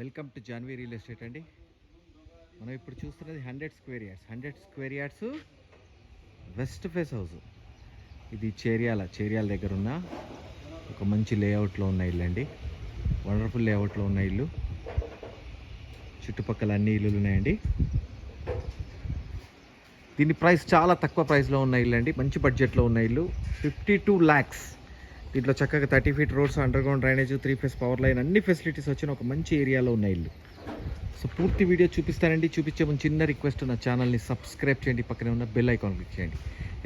Welcome to Janvi real estate అండి. మనం ఇప్పుడు చూస్తున్నది hundred square yards. Hundred square yards west face house. ఇది చేరియాల చేరియాల దగ్గర ఉన్న ఒక మంచి లేఅవుట్లో ఉన్న ఇల్లు అండి. వండర్ఫుల్ లేఅవుట్లో ఉన్న ఇల్లు. చుట్టుపక్కల అన్ని ఇల్లులు ఉన్నాయండి. దీని ప్రైస్ చాలా తక్కువ ప్రైస్లో ఉన్న ఇల్లు అండి. మంచి బడ్జెట్లో ఉన్న ఇల్లు. ఫిఫ్టీ టూ ల్యాక్స్ దీంట్లో చక్కగా thirty feet roads underground drainage three phase power line అన్ని ఫెసిలిటీస్ వచ్చిన ఒక మంచి ఏరియాలో ఉన్న ఇల్లు. సో పూర్తి వీడియో చూపిస్తానండి. చూపించే ముందు చిన్న రిక్వెస్ట్ నా ఛానల్ని సబ్స్క్రైబ్ చేయండి. పక్కనే ఉన్న బెల్ ఐకాన్ క్లిక్ చేయండి.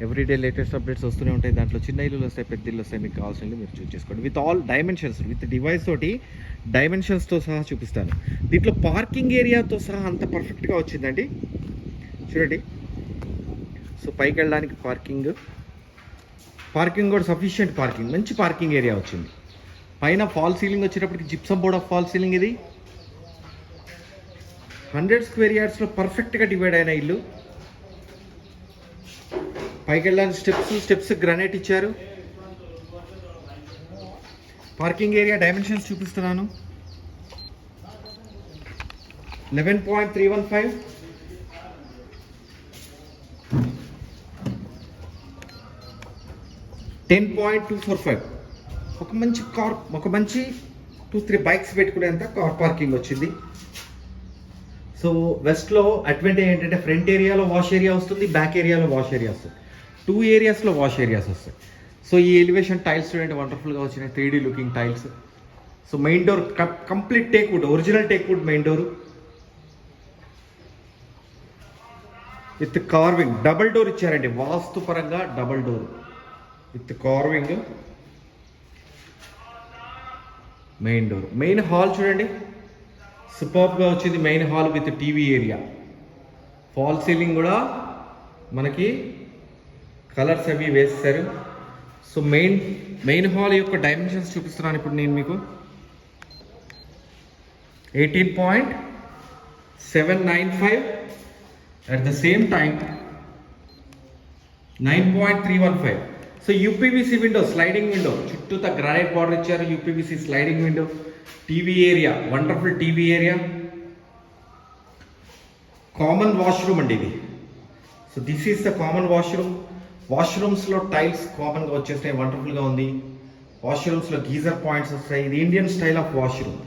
ఎవ్రీడే లేటెస్ట్ అప్డేట్స్ వస్తూనే ఉంటాయి. దాంట్లో చిన్న ఇల్లు వస్తాయి పెద్ద ఇల్లు వస్తాయి. మీకు కావాల్సిన మీరు చూస్ చేసుకోండి. With all dimensions with device తోటి డైమెన్షన్స్తో సహా చూపిస్తాను. దీంట్లో పార్కింగ్ ఏరియాతో సహా అంత పర్ఫెక్ట్గా వచ్చిందండి. చూడండి. సో పైకి వెళ్ళడానికి పార్కింగ్ పార్కింగ్ కూడా సఫిషియెంట్ పార్కింగ్. మంచి పార్కింగ్ ఏరియా వచ్చింది. పైన ఫాల్ సీలింగ్ వచ్చేటప్పటికి gypsum board of fall ceiling ఇది. హండ్రెడ్ స్క్వేర్ యార్డ్స్లో పర్ఫెక్ట్గా డివైడ్ అయిన ఇల్లు. పైకి వెళ్ళడానికి స్టెప్స్ స్టెప్స్ గ్రానైట్ ఇచ్చారు. పార్కింగ్ ఏరియా డైమెన్షన్స్ చూపిస్తున్నాను. Eleven point three one five. Ten point two four five ఒక మంచి కార్ ఒక మంచి టూ త్రీ బైక్స్ పెట్టుకునేంత కార్ పార్కింగ్ వచ్చింది. సో వెస్ట్లో అడ్వాంటేజ్ ఏంటంటే ఫ్రంట్ ఏరియాలో వాష్ ఏరియా వస్తుంది బ్యాక్ ఏరియాలో వాష్ ఏరియా వస్తుంది. టూ ఏరియాస్లో వాష్ ఏరియాస్ వస్తాయి. సో ఈ ఎలివేషన్ టైల్స్ చూడండి వండర్ఫుల్గా వచ్చినాయి three D looking tiles so main door complete teak wood original teak wood main door with carving double door ఇచ్చారండి వాస్తు పరంగా double door with carving. Main door main hall చూడండి. సూపర్గా వచ్చింది main hall with TV area fall ceiling కూడా మనకి colours అవి వేస్తారు so main main hall యొక్క డైమెన్షన్స్ చూపిస్తున్నాను ఇప్పుడు నేను మీకు. Eighteen point seven nine five at the same time nine point three one five so UPVC window sliding window చుట్టూతా గ్రానైట్ బార్డర్ ఇచ్చారు UPVC sliding window TV area wonderful TV area common washroom అండి ఇది. So this is the common washroom వాష్రూమ్స్లో tiles కామన్గా వచ్చేస్తాయి వండర్ఫుల్గా ఉంది. వాష్రూమ్స్లో geyser points వస్తాయి. ఇది ఇండియన్ స్టైల్ ఆఫ్ వాష్రూమ్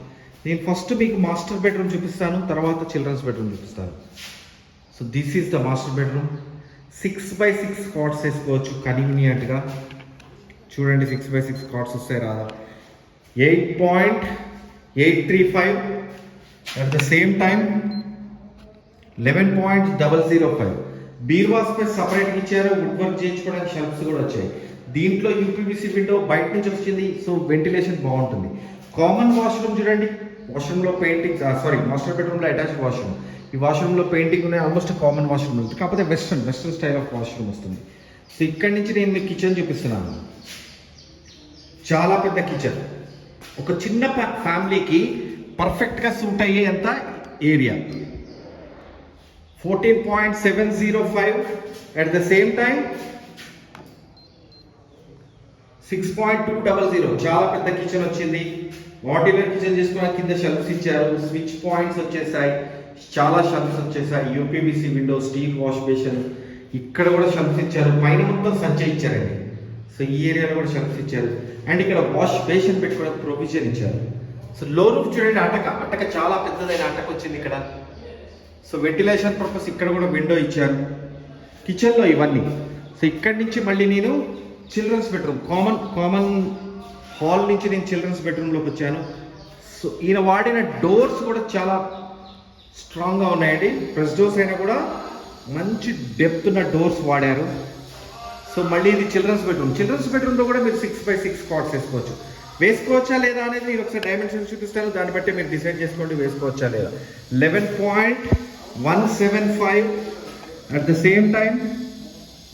నేను ఫస్ట్ మీకు మాస్టర్ బెడ్రూమ్ చూపిస్తాను తర్వాత చిల్డ్రన్స్ బెడ్రూమ్ చూపిస్తాను. So this is the master bedroom six by six cots వేసుకోవచ్చు కన్వీనియంట్గా చూడండి సిక్స్ బై సిక్స్ కార్డ్స్ వస్తాయి రాదా. Eight point eight three five at the same time eleven point double zero five బీర్వా space సపరేట్గా ఇచ్చారు. Wood work చేయించుకోవడానికి shelves కూడా వచ్చాయి. దీంట్లో యూపీబీసీ విండో బయట నుంచి వచ్చింది. సో వెంటిలేషన్ బాగుంటుంది. కామన్ వాష్రూమ్ చూడండి. వాష్రూమ్లో పెయింటింగ్ సారీ మాస్టర్ బెడ్రూమ్లో అటాచ్ వాష్రూమ్ ఈ వాష్రూమ్లో పెయింటింగ్ ఉన్నాయి ఆల్మోస్ట్ కామన్ వాష్రూమ్ ఉంది కాకపోతే western western style of washroom వస్తుంది. సో ఇక్కడి నుంచి నేను మీకు కిచెన్ చూపిస్తున్నాను. చాలా పెద్ద కిచెన్ ఒక చిన్న ఫ్యామిలీకి పర్ఫెక్ట్గా సూట్ అయ్యేంత area fourteen point seven zero five at the same time six point two double zero చాలా పెద్ద కిచెన్ వచ్చింది. మాడ్యులర్ కిచెన్ చేసుకున్న కింద షెల్ఫ్స్ ఇచ్చారు. స్విచ్ పాయింట్స్ వచ్చేసాయి. చాలా షెల్ఫ్స్ వచ్చేసాయి. UPVC window steel wash basin ఇక్కడ కూడా షెల్ఫ్స్ ఇచ్చారు. పైన మొత్తం సంచ ఇచ్చారండి. సో ఈ ఏరియాలో కూడా షెల్ఫ్స్ ఇచ్చారు. అండ్ ఇక్కడ వాష్ బేషన్ పెట్టుకోవడానికి ప్రొవిజన్ ఇచ్చారు. సో లో రూఫ్ చూడండి. అటక అటక చాలా పెద్దదైన అటక వచ్చింది ఇక్కడ. సో వెంటిలేషన్ పర్పస్ ఇక్కడ కూడా విండో ఇచ్చారు. కిచెన్లో ఇవన్నీ. సో ఇక్కడి నుంచి మళ్ళీ నేను children's bedroom common common hall నుంచి నేను చిల్డ్రన్స్ బెడ్రూమ్లోకి వచ్చాను. సో ఈయన వాడిన డోర్స్ కూడా చాలా స్ట్రాంగ్గా ఉన్నాయండి. ప్రెస్ డోర్స్ అయినా కూడా మంచి డెప్త్ ఉన్న డోర్స్ వాడారు. సో మళ్ళీ ఇది చిల్డ్రన్స్ బెడ్రూమ్. చిల్డ్రన్స్ బెడ్రూమ్లో కూడా మీరు సిక్స్ బై సిక్స్ కాట్స్ వేసుకోవచ్చు. వేసుకోవచ్చా లేదా అనేది నేను ఒకసారి డైమెన్షన్స్ చూపిస్తాను. దాన్ని బట్టి మీరు డిసైడ్ చేసుకోండి వేసుకోవచ్చా లేదా. Eleven point one seven five at the same time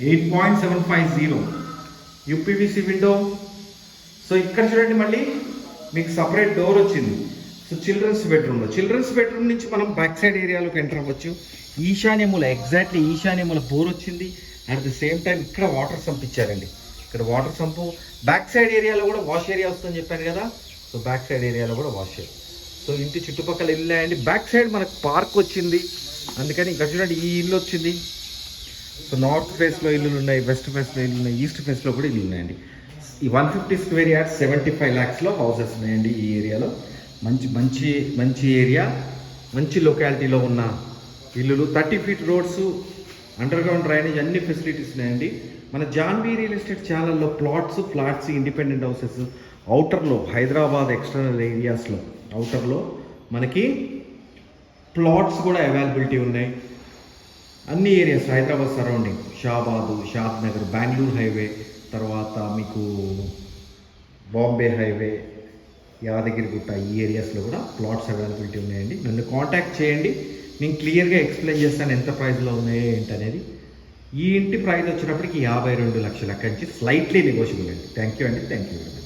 eight point seven five zero UPVC window so ఇక్కడ చూడండి మళ్ళీ మీకు సపరేట్ డోర్ వచ్చింది. సో చిల్డ్రన్స్ బెడ్రూమ్లో చిల్డ్రన్స్ బెడ్రూమ్ నుంచి మనం బ్యాక్ సైడ్ ఏరియాలోకి ఎంటర్ అవ్వచ్చు. ఈశాన్యముల ఎగ్జాక్ట్లీ ఈశాన్యముల బోర్ వచ్చింది. అట్ ద సేమ్ టైం ఇక్కడ వాటర్ సంప్ ఇచ్చారండి. ఇక్కడ వాటర్ సంపు బ్యాక్ సైడ్ ఏరియాలో కూడా వాష్ ఏరియా వస్తుందని చెప్పాను కదా. సో బ్యాక్ సైడ్ ఏరియాలో కూడా వాష్ సో ఇంటి చుట్టుపక్కల ఇల్లు అండి బ్యాక్ సైడ్ మనకు పార్క్ వచ్చింది. అందుకని ఇక్కడ చూడండి ఈ ఇల్లు వచ్చింది. సో నార్త్ ఫేస్లో ఇల్లులు ఉన్నాయి వెస్ట్ ఫేస్లో ఇల్లు ఉన్నాయి ఈస్ట్ ఫేస్లో కూడా ఇల్లు ఉన్నాయండి. ఈ one fifty square yard seventy five ల్యాక్స్లో houses ఉన్నాయండి ఈ ఏరియాలో మంచి మంచి మంచి ఏరియా మంచి లొకాలిటీలో ఉన్న ఇల్లులు thirty feet roads under ground drainage అన్ని ఫెసిలిటీస్ ఉన్నాయండి. మన జాన్వీ రియల్ ఎస్టేట్ ఛానల్లో ప్లాట్స్ ఫ్లాట్స్ ఇండిపెండెంట్ హౌసెస్ అవుటర్లో హైదరాబాద్ ఎక్స్టర్నల్ ఏరియాస్లో అవుటర్లో మనకి ప్లాట్స్ కూడా అవైలబిలిటీ ఉన్నాయి. అన్ని areas Hyderabad surrounding Shabad Shad Nagar Bengaluru highway తర్వాత మీకు బాంబే హైవే యాదగిరిగుట్ట ఈ ఏరియాస్లో కూడా ప్లాట్స్ అవైలబిలిటీ ఉన్నాయండి. నన్ను కాంటాక్ట్ చేయండి. నేను క్లియర్గా ఎక్స్ప్లెయిన్ చేస్తాను ఎంత ప్రైస్లో ఉన్నాయో ఏంటనేది ఈ ఇంటి ప్రైస్ వచ్చినప్పటికి యాభై రెండు లక్షల అక్కడి నుంచి స్లైట్లీ నెగోషియబుల్ అండి. థ్యాంక్ యూ అండి. Thank you very much